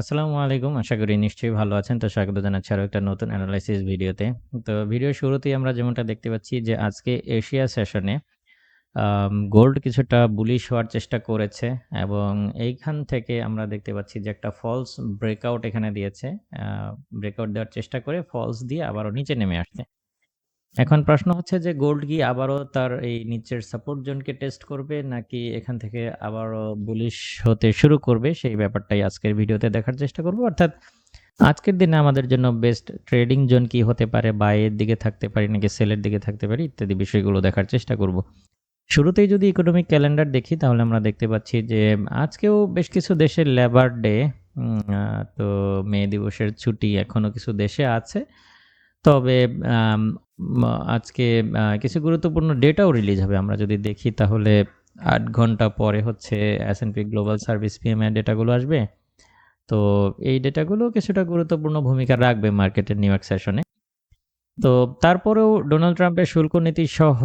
আসসালামু আলাইকুম। আশা করি নিশ্চয়ই ভালো আছেন। তো স্বাগত জানাচ্ছি আরও একটা নতুন অ্যানালাইসিস ভিডিওতে। তো ভিডিওর শুরুতেই আমরা যেমনটা দেখতে পাচ্ছি যে আজকে এশিয়া সেশনে গোল্ড কিছুটা বুলিশ হওয়ার চেষ্টা করেছে এবং এইখান থেকে আমরা দেখতে পাচ্ছি যে একটা ফলস ব্রেকআউট এখানে দিয়েছে। ব্রেকআউট দেওয়ার চেষ্টা করে ফলস দিয়ে আবারও নিচে নেমে আসছে। এখন প্রশ্ন হচ্ছে যে গোল্ড কি আবারও তার এই নিচের সাপোর্ট জোনকে টেস্ট করবে, নাকি এখান থেকে আবারও বুলিশ হতে শুরু করবে? সেই ব্যাপারটাই আজকের ভিডিওতে দেখার চেষ্টা করব। অর্থাৎ আজকের দিনে আমাদের জন্য বেস্ট ট্রেডিং জোন কি হতে পারে বাইয়ের দিকে থাকতে পারি, নাকি সেলের দিকে থাকতে পারি, ইত্যাদি বিষয়গুলো দেখার চেষ্টা করব। শুরুতেই যদি ইকোনমিক ক্যালেন্ডার দেখি, তাহলে আমরা দেখতে পাচ্ছি যে আজকেও বেশ কিছু দেশের লেবার ডে তো মে দিবসের ছুটি এখনও কিছু দেশে আছে। তবে আজকে কিছু গুরুত্বপূর্ণ ডেটাও রিলিজ হবে আমরা যদি দেখি তাহলে আট ঘণ্টা পরে হচ্ছে S and P global service PMI ডেটাগুলো আসবে। তো এই ডেটাগুলো কিছুটা গুরুত্বপূর্ণ ভূমিকা রাখবে মার্কেটের নিউ ইয়র্ক সেশনে তো তারপরেও ডোনাল্ড ট্রাম্পের শুল্ক নীতি সহ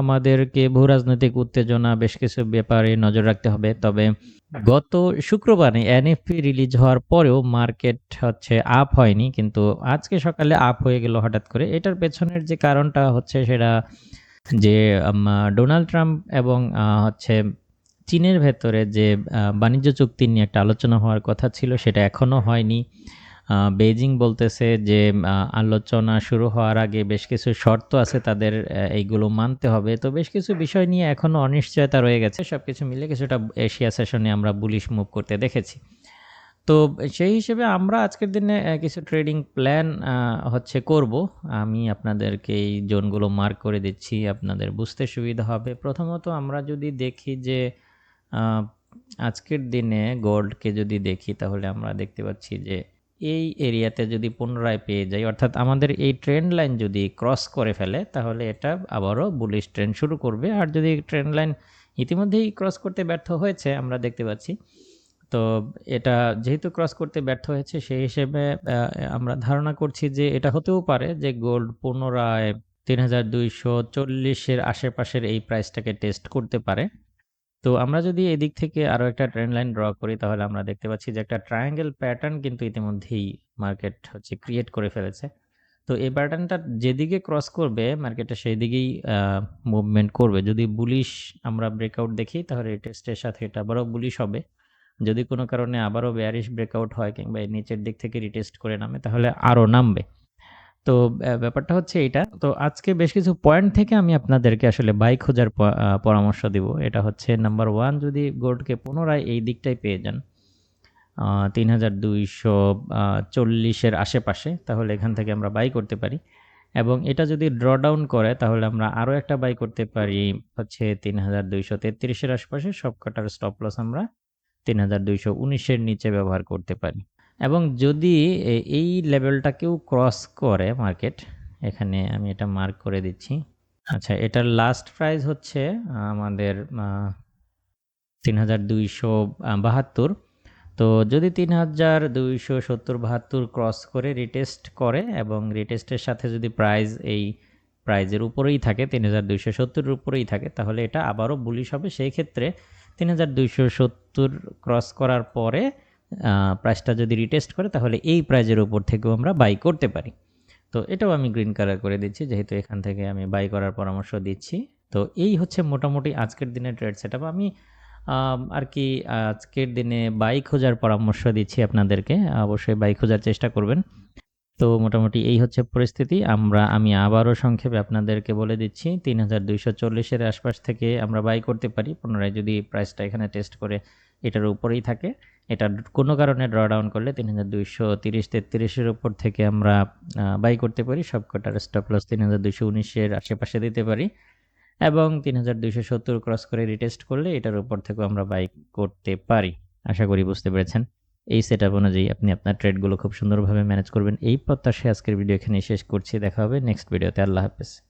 আমাদেরকে ভূ রাজনৈতিক উত্তেজনা, বেশ কিছু ব্যাপারে নজর রাখতে হবে। তবে গত শুক্রবারে এনএফপি রিলিজ হওয়ার পরেও মার্কেট হচ্ছে আপ হয়নি, কিন্তু আজকে সকালে আপ হয়ে গেল হঠাৎ করে। এটার পেছনের যে কারণটা হচ্ছে সেটা যে ডোনাল্ড ট্রাম্প এবং হচ্ছে চীনের ভেতরে যে বাণিজ্য চুক্তি নিয়ে একটা আলোচনা হওয়ার কথা ছিল, সেটা এখনও হয়নি। বেজিং বলতেছে যে আলোচনা শুরু হওয়ার আগে বেশ কিছু শর্ত আছে তাদের এইগুলো মানতে হবে। তো বেশ কিছু বিষয় নিয়ে এখনও অনিশ্চয়তা রয়ে গেছে। সব কিছু মিলে কিছুটা এশিয়া সেশনে আমরা বুলিশ মুভ করতে দেখেছি। তো সেই হিসেবে আমরা আজকের দিনে কিছু ট্রেডিং প্ল্যান হচ্ছে করব। আমি আপনাদেরকে এই জোনগুলো মার্ক করে দিচ্ছি, আপনাদের বুঝতে সুবিধা হবে। প্রথমত আমরা যদি দেখি যে আজকের দিনে গোল্ডকে যদি দেখি, তাহলে আমরা দেখতে পাচ্ছি যে এই এরিয়াতে যদি পুনরায় পেয়ে যাই, অর্থাৎ আমাদের এই ট্রেন্ড লাইন যদি ক্রস করে ফেলে, তাহলে এটা আবারও বুলিশ ট্রেন্ড শুরু করবে। আর যদি ট্রেন্ড লাইন ইতিমধ্যেই ক্রস করতে ব্যর্থ হয়েছে, আমরা দেখতে পাচ্ছি। তো এটা যেহেতু ক্রস করতে ব্যর্থ হয়েছে, সেই হিসেবে আমরা ধারণা করছি যে এটা হতেও পারে যে গোল্ড পুনরায় তিন হাজার দুইশো চল্লিশের আশেপাশের এই প্রাইসটাকে টেস্ট করতে পারে। তো আমরা যদি এদিক থেকে আরও একটা ট্রেন্ড লাইন ড্র করি, তাহলে আমরা দেখতে পাচ্ছি যে একটা ট্রায়াঙ্গেল প্যাটার্ন কিন্তু ইতিমধ্যেই মার্কেট হচ্ছে ক্রিয়েট করে ফেলেছে। তো এই প্যাটার্নটা যেদিকে ক্রস করবে মার্কেটটা সেই দিকেই মুভমেন্ট করবে। যদি বুলিশ আমরা ব্রেকআউট দেখি, তাহলে এই টেস্টের সাথে এটা আবারও বুলিশ হবে। যদি কোনো কারণে আবারও বেয়ারিশ ব্রেকআউট হয় কিংবা নিচের দিক থেকে রিটেস্ট করে নামে, তাহলে আরও নামবে। তো ব্যাপারটা হচ্ছে এটা। তো আজকে বেশ কিছু পয়েন্ট থেকে আমি আপনাদেরকে আসলে বাই খোঁজার পরামর্শ দিব। এটা হচ্ছে নাম্বার ওয়ান যদি গোল্ডকে পুনরায় এই দিকটাই পেয়ে যান তিন হাজার দুইশো চল্লিশের আশেপাশে, তাহলে এখান থেকে আমরা বাই করতে পারি। এবং এটা যদি ড্র ডাউন করে, তাহলে আমরা আরও একটা বাই করতে পারি, হচ্ছে তিন হাজার দুইশো তেত্রিশের আশেপাশে। সব কটার স্টপ লস আমরা তিন হাজার দুইশো উনিশের নিচে ব্যবহার করতে পারি। এবং যদি এই লেভেলটাকেও ক্রস করে মার্কেট এখানে আমি এটা মার্ক করে দিচ্ছি। আচ্ছা এটার লাস্ট প্রাইস হচ্ছে আমাদের তিন হাজার দুইশো বাহাত্তর। তো যদি তিন হাজার দুইশো সত্তর বাহাত্তর ক্রস করে রিটেস্ট করে এবং রিটেস্টের সাথে যদি প্রাইস এই প্রাইজের উপরেই থাকে তিন হাজার দুইশো সত্তরের উপরেই থাকে, তাহলে এটা আবারও বুলিশ হবে। সেই ক্ষেত্রে তিন হাজার দুইশো সত্তর ক্রস করার পরে প্রাইসটা যদি রিটেস্ট করে, তাহলে এই প্রাইজের উপর থেকেও আমরা বাই করতে পারি। তো এটাও আমি গ্রিন কালার করে দিচ্ছি, যেহেতু এখান থেকে আমি বাই করার পরামর্শ দিচ্ছি। তো এই হচ্ছে মোটামুটি আজকের দিনের ট্রেড সেট আমি আর কি আজকের দিনে বাই খোঁজার পরামর্শ দিচ্ছি আপনাদেরকে। অবশ্যই বাই খোঁজার চেষ্টা করবেন। তো মোটামুটি এই হচ্ছে পরিস্থিতি। আমরা, আমি আবারও সংক্ষেপে আপনাদেরকে বলে দিচ্ছি তিন হাজার দুইশো চল্লিশের আশপাশ থেকে আমরা বাই করতে পারি। পুনরায় যদি প্রাইসটা এখানে টেস্ট করে এটার উপরেই থাকে, এটা কোনো কারণে ড্র ডাউন করলে তিন হাজার দুইশো তিরিশ তেত্রিশের উপর থেকে আমরা বাই করতে পারি। সবকটার স্টপ লস তিন হাজার দুইশো উনিশের আশেপাশে দিতে পারি। এবং তিন হাজার দুইশো সত্তর ক্রস করে রিটেস্ট করলে এটার উপর থেকেও আমরা বাই করতে পারি। আশা করি বুঝতে পেরেছেন। এই সেট আপ অনুযায়ী আপনি আপনার ট্রেডগুলো খুব সুন্দরভাবে ম্যানেজ করবেন। এই প্রত্যাশায় আজকের ভিডিও এখানে শেষ করছি। দেখা হবে নেক্সট ভিডিওতে আল্লাহ হাফেজ।